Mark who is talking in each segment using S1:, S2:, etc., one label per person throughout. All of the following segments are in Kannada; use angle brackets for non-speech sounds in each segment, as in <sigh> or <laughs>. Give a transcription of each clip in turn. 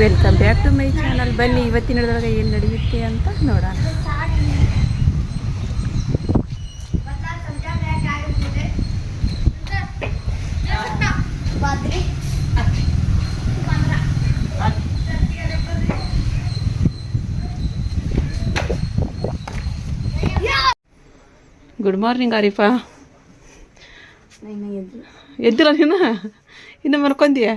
S1: Welcome back to my channel ಬನ್ನಿ ಇವತ್ತಿನೊಳಗೆ ಏನು ನಡೆಯುತ್ತೆ ಅಂತ ನೋಡೋಣ. ಗುಡ್ ಮಾರ್ನಿಂಗ್ ಆರಿಫಾ ಎದ್ದಿಲ್ಲ ನೀನು? ಇನ್ನು ಮಲ್ಕೊಂದಿಯ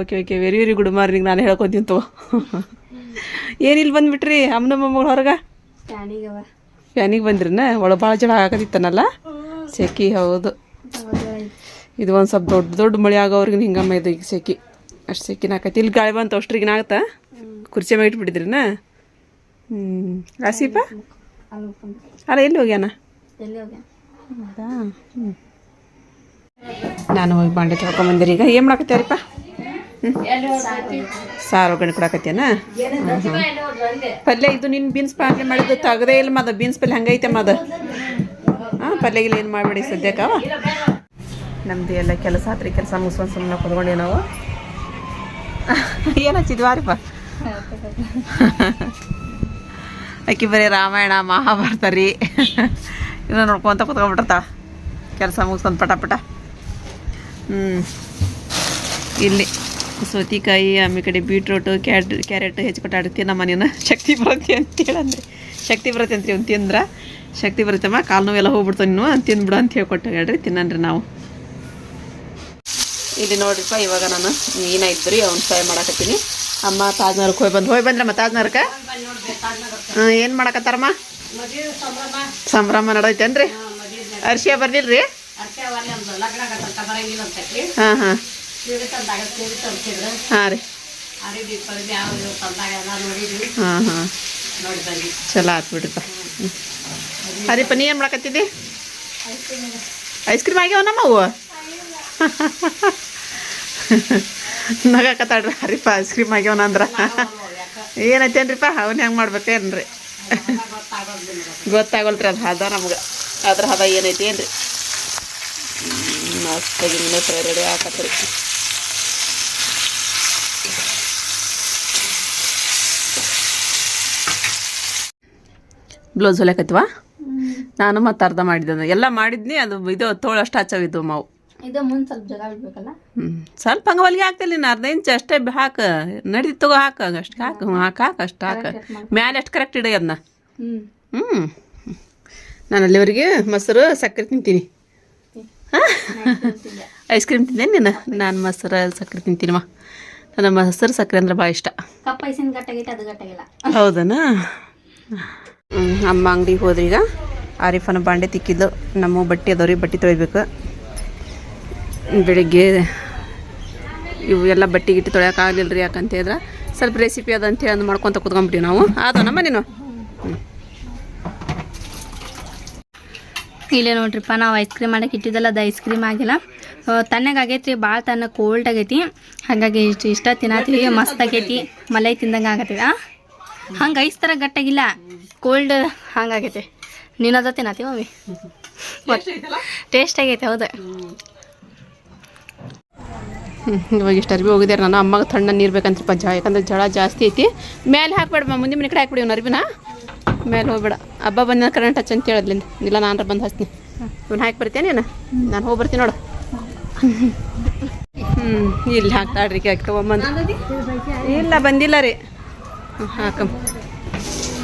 S1: okay okay very very good morning. ನಾನು ಹೇಳ್ಕೊತೀನಿ ತಗೋ. ಏನಿಲ್ಲ ಬಂದ್ಬಿಟ್ರಿ? ಅಮ್ಮನ ಮೊಮ್ಮಗಳು ಹೊರಗೆ? ಫ್ಯಾನಿಗೆ ಬಂದ್ರಿನ? ಒಳ ಭಾಳ ಜಡ ಆಗದಿತ್ತನಲ್ಲ? ಸೆಕಿ ಹೌದು. ಇದು ಒಂದು ಸ್ವಲ್ಪ ದೊಡ್ಡ ದೊಡ್ಡ ಮಳೆ ಆಗೋವ್ರಿಗೆ ಹಿಂಗಮ್ಮ ಇದು ಈಗ ಸೆಕಿ ಅಷ್ಟು ಸೆಕಿನ ಆಕತಿ. ಇಲ್ಲಿ ಗಾಳಿ ಬಂತು ಅಷ್ಟ್ರಿಗೆ ಆಗತ್ತಾ? ಕುರ್ಚಿ ಮೇಲೆ ಇಟ್ಬಿಟ್ಟಿದ್ರಿನ? ಹ್ಞೂ ಆಸೀಪ? ಅಲ್ಲ ಎಲ್ಲಿ ಹೋಗ್ಯಾನ? ಹೌದಾ? ಹ್ಞೂ ನಾನು ಹೋಗಿ ಬಾಂಡೆ ತೊಳ್ಕೊಂಬಂದಿರಿ ಈಗ ಏನು ಮಾಡಕತ್ತೀರಪ್ಪ ಸಾರು ಒಗ್ಗರಣೆ ಕೊಡಕತ್ತೇನ ಪಲ್ಯ ಇದು ನಿನ್ನ ಬೀನ್ಸ್ ಪಲ್ಯ ಮಾಡಿದ್ದು ತಗದೇ ಇಲ್ಲ ಮದ. ಬೀನ್ಸ್ ಪಲ್ಯ ಹಂಗೈತೆ ಮದ. ಹಾಂ ಪಲ್ಯಗಿಲ್ಲ ಏನು ಮಾಡಬೇಡಿ ಸದ್ಯಕ್ಕವ ನಮ್ದು ಎಲ್ಲ ಕೆಲಸ ಆತ್ರಿ, ಕೆಲಸ ಮುಗಿಸ್ಕೊಂಡು ಸುಮ್ಮನೆ ಕುತ್ಕೊಂಡೆ ನಾವು. ಏನು ಹಚ್ಚಿದ್ವಾರಿಪ್ಪ ಅಕ್ಕಿ ಬರೀ ರಾಮಾಯಣ, ಮಹಾಭಾರತ ರೀ. ಇದನ್ನ ನೋಡ್ಕೊಂತ ಕುತ್ಕೊಂಡ್ಬಿಟ್ಟಿರ್ತಾವ ಕೆಲಸ ಮುಗಿಸ್ಕೊಂಡು ಪಟ ಪಟ. ಹ್ಞೂ ಇಲ್ಲಿ. ಸೌತಿಕಾಯಿ ಆಮೇಲೆ ಕಡೆ ಬೀಟ್ರೂಟು ಕ್ಯಾರೆಟ್ ಕ್ಯಾರೆಟ್ ಆಡ್ತೀವಿ ನಮ್ಮ ಮನೇನ ಶಕ್ತಿ ಬರುತ್ತೆ ಅಂತೇಳಂದ್ರೆ ಶಕ್ತಿ ಬರುತ್ತೆ ಅಂತೀವಿ ಒಂದು ತಿಂದ್ರೆ. ಶಕ್ತಿ ಬರುತ್ತಮ್ಮ ಕಾಲು ನೋವೆಲ್ಲ ಹೋಗ್ಬಿಡ್ತಾವೆ ನೀನು ತಿಂದ್ಬಿಡು ಅಂತ ಹೇಳ್ಕೊಟ್ಟು ಹೇಳ್ರಿ ತಿನ್ನನ್ರಿ ನಾವು. ಇಲ್ಲಿ ನೋಡ್ರಿಪ್ಪ ಇವಾಗ ನಾನು ಮೀನ ರೀ ಅವ್ನು ಫ್ರೈ ಮಾಡಾಕತ್ತೀನಿ. ಅಮ್ಮ ತಾಜ್ನಗರಕ್ಕೆ ಹೋಗಿ ಬಂದು ಹೋಗಿ ಬಂದ್ರಮ್ಮ ತಾಜ್ನಗರಕ್ಕೆ ಹಾಂ ಏನು ಮಾಡಕತ್ತಾರಮ್ಮ? ಸಂಭ್ರಮ ನಡೈತೇನ್ರಿ? ಅರ್ಶಿಯ ಬರ್ಲಿಲ್ರಿ? ಹಾಂ ಹಾಂ. ಹಾಂ ರೀ. ಹಾಂ ಹಾಂ. ಚಲೋ ಆತು ಬಿಡ್ರಿಪ್ಪ ಅರಿಪ್ಪ, ನೀ ಏನು ಮಾಡಕತ್ತಿದ್ದಿ? ಐಸ್ ಕ್ರೀಮ್ ಆಗ್ಯಾವ ನಮ್ಮವು <laughs> ನಗಾಕತ್ತಾಡ್ರಿ ಹರಿಪ್ಪ ಐಸ್ ಕ್ರೀಮ್ ಆಗ್ಯಾವನ ಅಂದ್ರ ಏನೈತೇನ್ರಿಪ್ಪ, ಅವನ್ ಹೆಂಗೆ ಮಾಡ್ಬೇಕೇನ್ರಿ? <laughs> ಗೊತ್ತಾಗಲ್ತ್ರಿ ಅದು ಹದ ನಮ್ಗೆ. ಅದ್ರ ಹದ ಏನೈತಿ ಏನ್ರಿ ಮಸ್ತಾಗಿ ರೆಡಿ ಹಾಕತ್ರಿ ಬ್ಲೌಸ್ ಹೊಲಿಯಕತ್ವಾ? ನಾನು ಮತ್ತೆ ಅರ್ಧ ಮಾಡಿದ್ದೆ ಎಲ್ಲ ಮಾಡಿದ್ನಿ ಅದು ಇದು ತೋಳಷ್ಟು ಹಚ್ಚವಿದ್ದು ಮಾವು.
S2: ಇದು ಮುಂದೆ ಸ್ವಲ್ಪ ಜಾಗ ಬಿಡ್ಬೇಕಲ್ಲ?
S1: ಹ್ಞೂ ಸ್ವಲ್ಪ ಹಂಗೆ ಹೊಲಿಗೆ ಹಾಕ್ತಿಲ್ಲ ನೀನು ಅರ್ಧ ಇಂಚ್ ಅಷ್ಟೇ ಹಾಕ. ನಡೀತು ತಗೋ ಹಾಕ. ಅಷ್ಟು ಹಾಕು ಹ್ಞೂ ಹಾಕು ಹಾಕು ಅಷ್ಟು ಹಾಕ. ಮ್ಯಾಲೆ ಅಷ್ಟು ಕರೆಕ್ಟ್ ಇಡಿ ಅದನ್ನ ಹ್ಞೂ ನಾನು ಅಲ್ಲಿವರೆಗೆ ಮೊಸರು ಸಕ್ಕರೆ ತಿಂತೀನಿ. ಐಸ್ ಕ್ರೀಮ್ ತಿಂದೇನು ನೀನು? ನಾನು ಮೊಸರು ಸಕ್ಕರೆ ತಿಂತೀನಿಮ್ಮ. ನನ್ನ ಮೊಸರು ಸಕ್ಕರೆ ಅಂದ್ರೆ ಭಾಳ ಇಷ್ಟ.
S2: ಕಪ್ಪ ಐಸಿನ ಗಟ್ಟಾಗೈತೆ ಅದು ಗಟ್ಟಾಗಿಲ್ಲ.
S1: ಹೌದನಾ? ಅಮ್ಮ ಅಂಗಡಿಗೆ ಹೋದ್ರೀಗ ಆರಿಫನ ಬಾಂಡೆ ತಿಕ್ಕಿದ್ದು. ನಮ್ಮ ಬಟ್ಟೆ ಅದಾವ್ರಿ, ಬಟ್ಟೆ ತೊಳಿಬೇಕು. ಬೆಳಿಗ್ಗೆ ಇವು ಎಲ್ಲ ಬಟ್ಟೆ ಗಿಟ್ಟಿ ತೊಳೆಯೋಕ್ಕಾಗಲಿಲ್ಲ ರೀ ಯಾಕಂತ ಹೇಳಿದ್ರೆ ಸ್ವಲ್ಪ ರೆಸಿಪಿ ಅದ ಅಂತ ಹೇಳಿ ಮಾಡ್ಕೊತ ಕುತ್ಕೊಂಬಿಟ್ಟಿವಿ ನಾವು. ಅದು ನಮ್ಮ ನೀನು?
S2: ಇಲ್ಲೇ ನೋಡ್ರಿಪ್ಪ, ನಾವು ಐಸ್ ಕ್ರೀಮ್ ಮಾಡಕ್ಕೆ ಇಟ್ಟಿದ್ದಲ್ಲ ಅದು ಐಸ್ ಕ್ರೀಮ್ ಆಗಿಲ್ಲ. ತಣ್ಣಗೆ ರೀ ಭಾಳ ತಣ್ಣ ಕೋಲ್ಡ್ ಆಗೈತಿ. ಹಾಗಾಗಿ ಇಷ್ಟು ಇಷ್ಟ ತಿನ್ನತ್ತೀವಿ ಮಸ್ತ್ ಆಗೈತಿ ಮಲೈ ತಿಂದಂಗೆ ಆಗತ್ತೀವಿ ಆ ಹಂಗೆ ಐಸ್ ಥರ ಗಟ್ಟಾಗಿಲ್ಲ. ಕೋಲ್ಡ್ ಹಂಗಾಗೈತೆ. ನೀನು ಅದ ತಿನ್ನತಿ ಮಮ್ಮಿ. ಟೇಸ್ಟ್ ಆಗೈತೆ ಹೌದು.
S1: ಹ್ಮ್, ಇವಾಗ ಇಷ್ಟು ಅರ್ಬಿ ಹೋಗಿದ್ದಾರೆ ನಾನು ಅಮ್ಮಗೆ ತಣ್ಣ ನೀರು ಬೇಕಂತ್ರಪ್ಪ ಜಾ ಯಾಕಂದ್ರೆ ಜಳ ಜಾಸ್ತಿ ಐತಿ. ಮೇಲೆ ಹಾಕ್ಬೇಡ ಮುಂದಿನ ಮನೆ ಕಡೆ ಹಾಕ್ಬಿಡಿ ಇವ್ನ ಅರ್ಬಿನ. ಮೇಲೆ ಹೋಗ್ಬೇಡ. ಹಬ್ಬ ಬಂದ ಕರೆಂಟ್ ಹಚ್ಚ ಅಂತ ಹೇಳದ್ಲಿಂದ. ಇಲ್ಲ ನಾನು ಬಂದು ಹಚ್ತೀನಿ. ಇವ್ನ ಹಾಕಿ ಬರ್ತೀನಿ ಏನು ನಾನು ಹೋಗಿ ಬರ್ತೀನಿ ನೋಡು. ಹ್ಞೂ ಇಲ್ಲಿ ಹಾಕ್ತಾಳ್ರಿ ಕೇಕ್ ತೊಗೊಂಬಂದು. ಇಲ್ಲ ಬಂದಿಲ್ಲ ರೀ. ಹ್ಮ್, ಹಾಕಮ್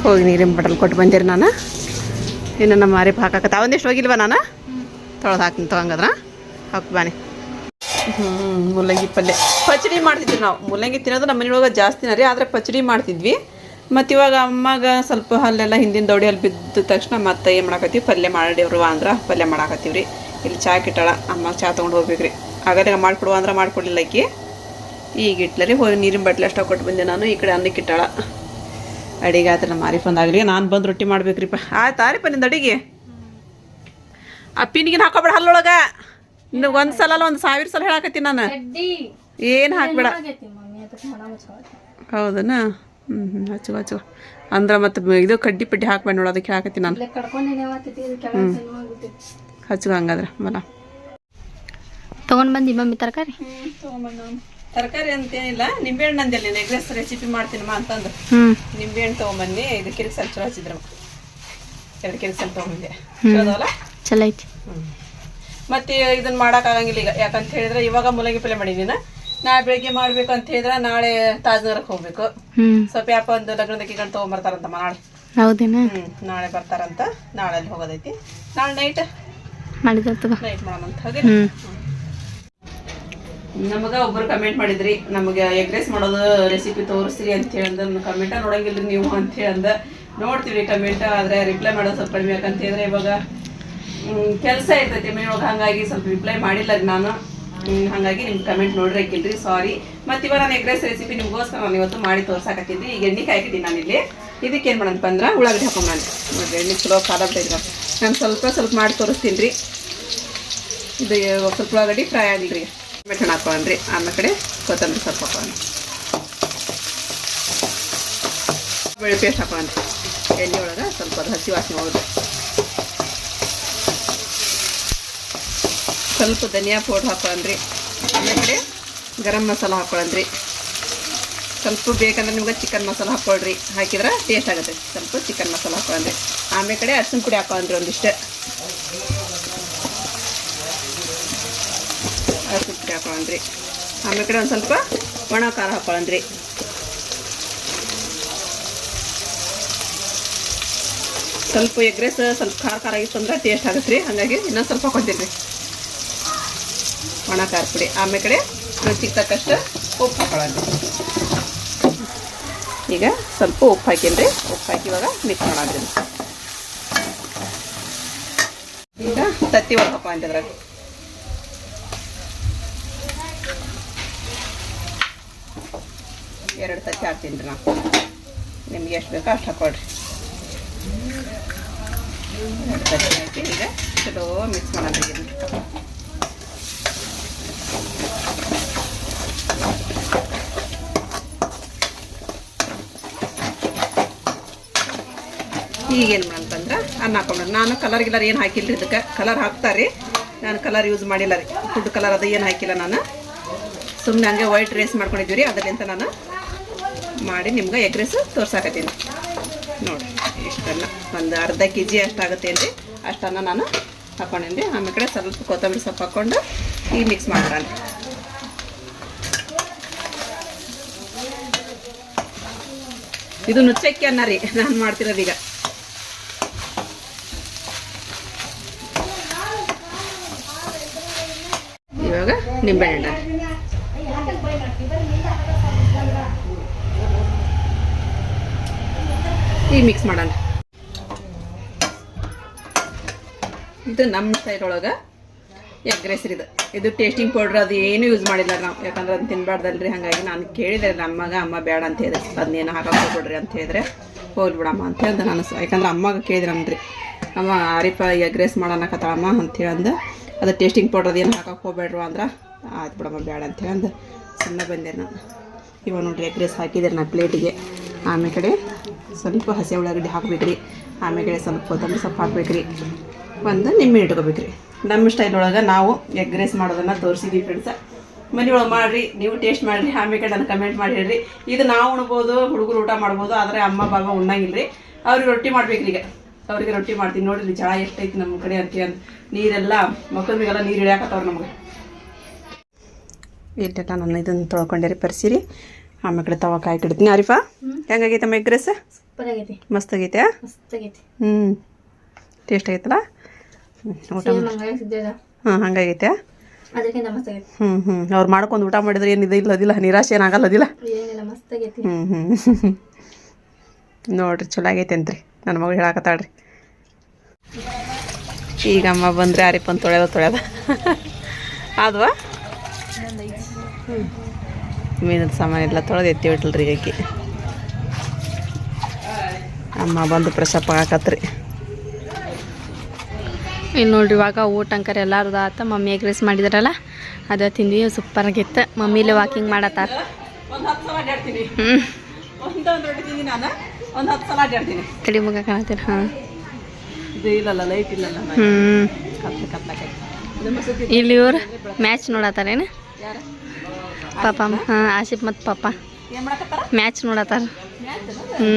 S1: ಹೋಗಿ ನೀರಿನ ಬಟಲ್ ಕೊಟ್ಟು ಬಂದಿರಿ ನಾನು. ಇನ್ನು ನಮ್ಮ ಮಾರಿ ಹಾಕಕತ್ತ ಒಂದಿಷ್ಟು ಹೋಗಿಲ್ವ ನಾನು? ತೊಳೆದು ಹಾಕ್ತೀನಿ ತೊಗೊಂಗದ್ರ ಹಾಕಿ ಬಾನಿ ಹ್ಞೂ ಮೂಲಂಗಿ ಪಲ್ಯ ಪಚಡಿ ಮಾಡ್ತಿದ್ವಿ ನಾವು. ಮೂಲಂಗಿ ತಿನ್ನೋದು ನಮ್ಮ ಮನೆಯೊಳಗೆ ಜಾಸ್ತಿನ ರೀ ಆದರೆ ಪಚಡಿ ಮಾಡ್ತಿದ್ವಿ. ಮತ್ತು ಇವಾಗ ಅಮ್ಮಗೆ ಸ್ವಲ್ಪ ಅಲ್ಲೆಲ್ಲ ಹಿಂದಿನ ದೌಡಿಯಲ್ಲಿ ಬಿದ್ದ ತಕ್ಷಣ ಮತ್ತೆ ಏನು ಮಾಡಾಕತ್ತೀವಿ? ಪಲ್ಯ ಮಾಡಿವ್ರು ಅಂದ್ರೆ ಪಲ್ಯ ಮಾಡಾಕತ್ತೀವಿ ರೀ ಇಲ್ಲಿ ಚಾ ಕಿಟ್ಟಾಳ. ಅಮ್ಮ ಚಾ ತೊಗೊಂಡು ಹೋಗ್ಬೇಕು ರೀ ಆಗಾಗ ಮಾಡಿಕೊಡುವ ಅಂದ್ರೆ ಮಾಡಿಕೊಡ್ಲಿಲ್ಲ ಈಗ ಇಟ್ಲರಿ ಹೋಗಿ ನೀರಿನ ಬಟ್ಲೆ ಅಷ್ಟ ಕೊಟ್ಟು ಬಂದೆ ನಾನು ಈ ಕಡೆ ಅನ್ನಕ್ಕೆ ಇಟ್ಟಾಳ. ಅಡಿಗೆ ಆಯ್ತು ನಮ್ಮ ಮಾರಿ ಆಗಲಿ ನಾನು ಬಂದು ರೊಟ್ಟಿ ಮಾಡ್ಬೇಕ್ರಿಪ್ಪ. ಆಯ್ತು ಆರಿಪ್ಪ ನಿಂದು ಅಡಿಗೆ? ಆ ಪಿನ್ಗಿನ ಹಾಕೋಬೇಡ ಹಲ್ಲೊಳಗೆ. ಇನ್ನು ಒಂದು ಸಲ ಅಲ್ಲ ಒಂದು ಸಾವಿರ ಸಲ ಹೇಳಾಕತ್ತೀನಿ ನಾನು. ಏನು ಹಾಕ್ಬೇಡ. ಹೌದನಾ? ಹ್ಞೂ ಹ್ಞೂ ಹಚ್ಚು ಹಚ್ಚು. ಅಂದ್ರೆ ಮತ್ತೆ ಇದು ಕಡ್ಡಿ ಪಡ್ಡಿ ಹಾಕ್ಬೇಡ ನೋಡು ಅದಕ್ಕೆ ಹೇಳಾಕತ್ತೀನಿ ನಾನು. ಹಚ್ಚು ಹಂಗಾದ್ರೆ ಮಲ
S2: ತೊಗೊಂಡು ಬಂದು ಮಮ್ಮಿ ತರಕಾರಿ?
S1: ತರಕಾರಿ ಅಂತೇನಿಲ್ಲ ನಿಂಬೆಹಣ್ಣು ನೆಗ್ಲೆಸ್ ರೈಸ್ ರೆಸಿಪಿ ಮಾಡ್ತೀನಮ್ಮ ಅಂತಂದು ನಿಂಬೆಹಣ್ಣು ತೊಗೊಂಬನ್ನಿ ಇದು ಕಿರಿಕ್ಸಲ್ ಚಲೋ ಹಚ್ಚಿದ್ರಮ್ಮ ಎರಡು ಕೆಲಸ ತೊಗೊಂಬಂದೆ. ಚಲೋದಲ್ಲ
S2: ಚಲೋ ಐತಿ.
S1: ಮತ್ತೆ ಇದನ್ನ ಮಾಡೋಕ್ಕಾಗಂಗಿಲ್ಲ ಈಗ. ಯಾಕಂತ ಹೇಳಿದ್ರೆ ಇವಾಗ ಮೂಲಂಗಿ ಪಲ್ಯ ಮಾಡಿದ್ದೀನ ನಾಳೆ ಬೆಳಿಗ್ಗೆ ಮಾಡ್ಬೇಕು ಅಂತ ಹೇಳಿದ್ರೆ ನಾಳೆ ತಾಜ್ನಗರಕ್ಕೆ ಹೋಗ್ಬೇಕು. ಸ್ವಲ್ಪ ಯಾಪ ಒಂದು ಲಗ್ನದಕ್ಕೆ ಗಂಟು ತಗೊಂಬರ್ತಾರಂತ ನಾಳೆ.
S2: ಹೌದೇನ?
S1: ನಾಳೆ ಬರ್ತಾರಂತ. ನಾಳೆ ಅಲ್ಲಿ ಹೋಗೋದೈತಿ. ನಾಳೆ ನೈಟ್
S2: ಮಾಡಿದ ನೈಟ್
S1: ನೈಟ್ ಮಾಡೋಣಂತ. ಹೋಗಿ ನಮಗ ಒಬ್ರು ಕಮೆಂಟ್ ಮಾಡಿದ್ರಿ, ನಮಗೆ ಎಗ್ ರೈಸ್ ಮಾಡೋದು ರೆಸಿಪಿ ತೋರಿಸ್ರಿ ಅಂತ ಹೇಳಂದ ಕಮೆಂಟ ನೋಡಂಗಿಲ್ರಿ ನೀವು ಅಂತ ಅಂದ ನೋಡ್ತೀವಿ ಕಮೆಂಟ್ ಆದ್ರೆ ರಿಪ್ಲೈ ಮಾಡೋದು ಸ್ವಲ್ಪ ಕಡಿಮೆ ಯಾಕಂತ ಹೇಳಿದ್ರೆ ಇವಾಗ ಕೆಲಸ ಇರ್ತೈತಿ ಮನೆಯೊಳಗೆ, ಹಾಗಾಗಿ ಸ್ವಲ್ಪ ರಿಪ್ಲೈ ಮಾಡಿಲ್ಲ ನಾನು. ಹಾಗಾಗಿ ನಿಮ್ಗೆ ಕಮೆಂಟ್ ನೋಡಿರಕ್ಕಿಲ್ರಿ ಸಾರಿ ಮತ್ತೆ ಇವಾಗ ನಾನು ಎಗ್ ರೈಸ್ ರೆಸಿಪಿ ನಿಮ್ಗೋಸ್ಕರ ನಾನು ಇವತ್ತು ಮಾಡಿ ತೋರ್ಸಾಕತ್ತಿದ್ದೆ ಈಗ ಎಣ್ಣೆ ಕಾಯ್ಕಿದ್ದೀನಿ ಇಲ್ಲಿ. ಇದಕ್ಕೆ ಏನು ಮಾಡಂತ ಅಂದ್ರೆ ಉಳ್ಳಾಗಡ್ಡಿ ಹಾಕೋ ನಾನು ಎಣ್ಣೆ ಚಲೋ ಖಾರ ನಾನು ಸ್ವಲ್ಪ ಸ್ವಲ್ಪ ಮಾಡಿ ತೋರಿಸ್ತೀನಿ ರೀ. ಇದು, ಸ್ವಲ್ಪ ಉಳ್ಳಾಗಡ್ಡಿ ಫ್ರೈ ಆಗಿಲ್ರಿ. ಟೊಮೆಟೊ ಹಾಕೊಂಡ್ರಿ. ಆಮೇಲೆ ಕಡೆ ಕೊತ್ತಂಬರಿ ಸೊಪ್ಪು ಹಾಕೊಂಡ್ರಿ. ಬೆಳ್ಳಿ ಪೇಸ್ಟ್ ಹಾಕೊಂಡ್ರಿ. ಎಣ್ಣೆ ಒಳಗೆ ಸ್ವಲ್ಪ ಅದು ಹಸಿ ವಾಸನೆ ಸ್ವಲ್ಪ ಧನಿಯಾ ಪೌಡ್ರ್ ಹಾಕೊಂಡ್ರಿ. ಆಮೇಲೆ ಕಡೆ ಗರಂ ಮಸಾಲ ಹಾಕೊಳ್ಳ್ರಿ ಸ್ವಲ್ಪ ಬೇಕಂದ್ರೆ ನಿಮ್ಗೆ ಚಿಕನ್ ಮಸಾಲ ಹಾಕ್ಕೊಳ್ರಿ ಹಾಕಿದ್ರೆ ಟೇಸ್ಟ್ ಆಗುತ್ತೆ. ಸ್ವಲ್ಪ ಚಿಕನ್ ಮಸಾಲ ಹಾಕೊಳ್ರಿ ಆಮೇಲೆ ಕಡೆ ಅರ್ಶಿನ ಪುಡಿ ಹಾಕೊಂಡ್ರಿ ಒಂದಿಷ್ಟು. ಹಾಕೊಳ್ಳ್ರಿ ಆಮೇಲೆ ಕಡೆ ಒಂದು ಸ್ವಲ್ಪ ಒಣ ಖಾರ ರೀ. ಸ್ವಲ್ಪ ಎಗ್ ರೈಸ್ ಸ್ವಲ್ಪ ಖಾರ ಖಾರ ಆಗಿತ್ತು ಅಂದ್ರೆ ಟೇಸ್ಟ್ ಆಗುತ್ತೆ ರೀ ಹಾಗಾಗಿ ಇನ್ನೊಂದು ಸ್ವಲ್ಪ ಕೊಡ್ತೀನಿ ರೀ ಒಣ ಖಾರ ಪುಡಿ. ಆಮೇಲೆ ಕಡೆ ರುಚಿಗೆ ತಕ್ಕಷ್ಟು ಉಪ್ಪು ಹಾಕೊಳ್ಳೋಣ ಈಗ ಸ್ವಲ್ಪ ಉಪ್ಪು ಹಾಕೀನಿ ಉಪ್ಪು ಹಾಕಿ ಇವಾಗ ಮಿಕ್ಸ್ ಮಾಡೋದ್ರಿ ಈಗ ತತ್ತಿ ಒಳಗೆ ಹಾಕೊಂತ ಎರಡು ತತ್ತಿ ಹಾಕ್ತೀನಿ ರೀ ನಾವು ನಿಮ್ಗೆ ಎಷ್ಟು ಬೇಕೋ ಅಷ್ಟು ಹಾಕೊಳ್ರಿ. ಈಗ ಚಲೋ ಮಿಕ್ಸ್ ಮಾಡೋದ್ರಿ ಈಗೇನು ಮಾಡಂತಂದ್ರೆ ಅನ್ನ ಹಾಕೊಂಡ್ರೆ. ನಾನು ಕಲರ್ ಗಿಲರ್ ಏನು ಹಾಕಿಲ್ಲ ರೀ ಇದಕ್ಕೆ? ಕಲರ್ ಹಾಕ್ತಾರೆ ನಾನು ಕಲರ್ ಯೂಸ್ ಮಾಡಿಲ್ಲ ರೀ. ಫುಡ್ ಕಲರ್ ಅದು ಏನು ಹಾಕಿಲ್ಲ ನಾನು. ಸುಮ್ಮನೆ ಹಂಗೆ ವೈಟ್ ರೇಸ್ ಮಾಡ್ಕೊಂಡಿದ್ದೀವಿ ರೀ ಅದರಿಂದ ನಾನು ಮಾಡಿ ನಿಮ್ಗೆ ಎಗ್ ರೈಸ್ ತೋರ್ಸಾಕತ್ತೀನಿ. ನೋಡಿ, ಇಷ್ಟನ್ನ ಒಂದು ಅರ್ಧ ಕೆ ಜಿ ಅಷ್ಟಾಗುತ್ತೆ ರೀ ಅಷ್ಟನ್ನು ನಾನು ಹಾಕೊಂಡೇನಿ ರೀ ಆಮೇಲೆ ಕಡೆ ಸ್ವಲ್ಪ ಕೊತ್ತಂಬರಿ ಸೊಪ್ಪು ಹಾಕ್ಕೊಂಡು ಈ ಮಿಕ್ಸ್ ಮಾಡೋಣ. ಇದು ನುಚ್ಚಕ್ಕಿ ಅನ್ನ ರೀ. ನಾನು ಮಾಡ್ತಿರೋದೀಗ ಇವಾಗ ನಿಂಬೆಹಣ್ಣು. ಈಗ ಮಿಕ್ಸ್ ಮಾಡೋಣ ಇದು ನಮ್ಮ ಸೈಡ್ ಒಳಗೆ ಎಗ್ ರೈಸ್ ಇದು. ಇದು ಟೇಸ್ಟಿಂಗ್ ಪೌಡ್ರ್ ಅದು ಏನು ಯೂಸ್ ಮಾಡಿಲ್ಲ ನಾವು. ಯಾಕಂದ್ರೆ ಅದು ತಿನ್ಬಾರ್ದಲ್ರಿ, ಹಾಗಾಗಿ ನಾನು ಕೇಳಿದೆ ನಮ್ಮಗ ಅಮ್ಮ ಬೇಡ ಅಂತ ಹೇಳಿದ್ರೆ. ಅದನ್ನೇನು ಹಾಕಕ್ಕೆ ಅಂತ ಹೇಳಿದ್ರೆ, ಹೋಗ್ಲಿ ಬಿಡಮ್ಮ ಅಂತ ಹೇಳ್ದೆ ನಾನು. ಯಾಕಂದ್ರೆ ಅಮ್ಮಗೆ ಕೇಳಿದ್ರೆ ಅಂದ್ರಿ ಅಮ್ಮ ಆರಿಪ ಎಗ್ ರೈಸ್ ಮಾಡೋಣಕತ್ತಾಳಮ್ಮ ಅಂತ ಹೇಳಂದು ಅದು ಟೇಸ್ಟಿಂಗ್ ಪೌಡ್ರ್ ಅದೇನು ಹಾಕಕ್ಕೆ ಹೋಗ್ಬೇಡ್ರು ಅಂದ್ರೆ, ಆಯ್ತು ಬಿಡಮ್ಮ, ಬೇಡ ಅಂತ ಹೇಳಂದು ಸುಮ್ಮನೆ ಬಂದೆ ನಾನು. ಇವಾಗ ನೋಡ್ರಿ ಎಗ್ ರೈಸ್ ಹಾಕಿದ್ದಾರೆ ನಾನು ಪ್ಲೇಟಿಗೆ ಆಮೇಲೆ ಸ್ವಲ್ಪ ಹಸಿ ಉಳ್ಳಾಗಡ್ಡಿ ಹಾಕ್ಬೇಕ್ರಿ. ಆಮೇಲೆ ಸ್ವಲ್ಪ ಕೊತ್ತಂಬರಿ ಸೊಪ್ಪು ಹಾಕ್ಬೇಕ್ರಿ. ಒಂದು ನಿಂಬೆ ಇಟ್ಕೋಬೇಕ್ರಿ. ನಮ್ಮ ಸ್ಟೈಲ್ ಒಳಗೆ ನಾವು ಎಗ್ ರೈಸ್ ಮಾಡೋದನ್ನು ತೋರಿಸಿದ್ದೀವಿ ಫ್ರೆಂಡ್ಸ ಮನೆಯೊಳಗೆ ಮಾಡಿರಿ, ನೀವು ಟೇಸ್ಟ್ ಮಾಡಿರಿ. ಆಮೇಲೆ ನನಗೆ ಕಮೆಂಟ್ ಮಾಡಿ ಹೇಳ್ರಿ. ಇದು ನಾವು ಉಣ್ಬೋದು, ಹುಡುಗರು ಊಟ ಮಾಡ್ಬೋದು, ಆದರೆ ಅಮ್ಮ ಬಾಬ ಉಣ್ಣಂಗಿಲ್ಲ ರೀ ಅವ್ರಿಗೆ ರೊಟ್ಟಿ ಮಾಡ್ಬೇಕ್ರಿ ಈಗ. ಅವ್ರಿಗೆ ರೊಟ್ಟಿ ಮಾಡ್ತೀನಿ. ನೋಡಿರಿ ಜಳ ಎಷ್ಟೈತಿ ನಮ್ಮ ಕಡೆ ಅಂತ ನೀರೆಲ್ಲ, ಮಕ್ಕಳಿಗೆಲ್ಲ ನೀರು ಇಳಿಯಾಕತ್ತವ್ರು ನಮಗೆ. ಇಲ್ಲೆಲ್ಲ ನಾನು ಇದನ್ನು ತೊಳ್ಕೊಂಡಿರಿ ಪರಿಸಿರಿ ಆಮೇಲೆ ಕಡೆ ತವ ಕಾಯಿ ಇಡ್ತೀನಿ ಆರಿಫಾ ಹೆಂಗಾಗೈತಮ್ಮ ಎಗ್ ರೈಸ್? ಮಸ್ತ್ ಆಗೈತೆ ಹ್ಞೂ ಟೇಸ್ಟ್ ಆಗೈತಲ್ಲ? ಊಟ ಹಾಂ ಹಂಗಾಗೈತೆ ಹ್ಞೂ ಹ್ಞೂ ಅವ್ರು ಮಾಡ್ಕೊಂಡು ಊಟ ಮಾಡಿದ್ರೆ ಏನಿದೆ ಇಲ್ಲದಿಲ್ಲ ನಿರಾಶೆ
S2: ಏನಾಗಲ್ಲ ಅದಿಲ್ಲ?
S1: ಹ್ಞೂ ಹ್ಞೂ ನೋಡ್ರಿ ಚಲೋ ಆಗೈತೆ ಅಂತ್ರಿ ನನ್ನ ಮಗಳು ಹೇಳಕತ್ತಾಳ್ರಿ. ಈಗ ಅಮ್ಮ ಬಂದರೆ ಆರಿಪನ್ ತೊಳೆದ ತೊಳೆದ. <laughs> ಆದ್ವಾ? ಮೀನದ ಸಾಮಾನು ಎಲ್ಲ ತೊಳೆದು ಎತ್ತಿ ಬಿಟ್ಟಲ್ರಿ ಈಗಕ್ಕೆ ಅಮ್ಮ ಬಂದು ಫ್ರೆಶಪ್ ಆಗಾಕತ್ರಿ
S2: ಇಲ್ಲಿ ನೋಡ್ರಿ ಇವಾಗ ಊಟ ಅಂಕರ್ ಎಲ್ಲಾರ್ದು ಆತ ಮಮ್ಮಿ ಎಗ್ ರೈಸ್ ಮಾಡಿದ್ರಲ್ಲ ಅದ ತಿಂದ್ವಿ ಸೂಪರ್ ಆಗಿತ್ತು. ಮಮ್ಮಿಲಿ ವಾಕಿಂಗ್ ಮಾಡತ್ತಾರ. ಕಡಿ ಮುಗ ಕಾಣತ್ತೀರ ಹಾಂ. ಇಲ್ಲಿ ಇವ್ರು ಮ್ಯಾಚ್ ನೋಡತ್ತಾರೇನು?
S1: ಯಾರು?
S2: ಪಾಪ ಹಾಂ ಆಸಿಫ್ ಮತ್ತು ಪಾಪ. ಮ್ಯಾಚ್ ನೋಡತ್ತಾರ. ಹ್ಞೂ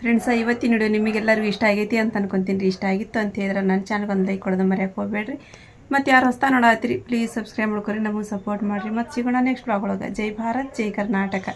S1: ಫ್ರೆಂಡ್ಸ <laughs> ಇವತ್ತಿನ ವಿಡಿಯೋ ನಿಮಗೆಲ್ಲರಿಗೂ ಇಷ್ಟ ಆಗೈತಿ ಅಂತ ಅನ್ಕೊಂತೀನಿ ರೀ. ಇಷ್ಟ ಆಗಿತ್ತು ಅಂತ ಹೇಳಿದ್ರೆ ನನ್ನ ಚಾನಲ್ಗೆ ಒಂದು ಲೈಕ್ ಕೊಡೋದು ಮರ್ಯಾಕೆ ಹೋಗ್ಬೇಡ್ರಿ. ಮತ್ತು ಯಾರು ಹೊಸ್ತಾ ನೋಡತ್ತೀರಿ ಪ್ಲೀಸ್ ಸಬ್ಸ್ಕ್ರೈಬ್ ಮಾಡ್ಕೊರಿ ನಮಗೆ ಸಪೋರ್ಟ್ ಮಾಡಿರಿ. ಮತ್ತು ಸಿಗೋಣ ನೆಕ್ಸ್ಟ್ ಬ್ಲಾಗ್ ಒಳಗೆ. ಜೈ ಭಾರತ್ ಜೈ ಕರ್ನಾಟಕ.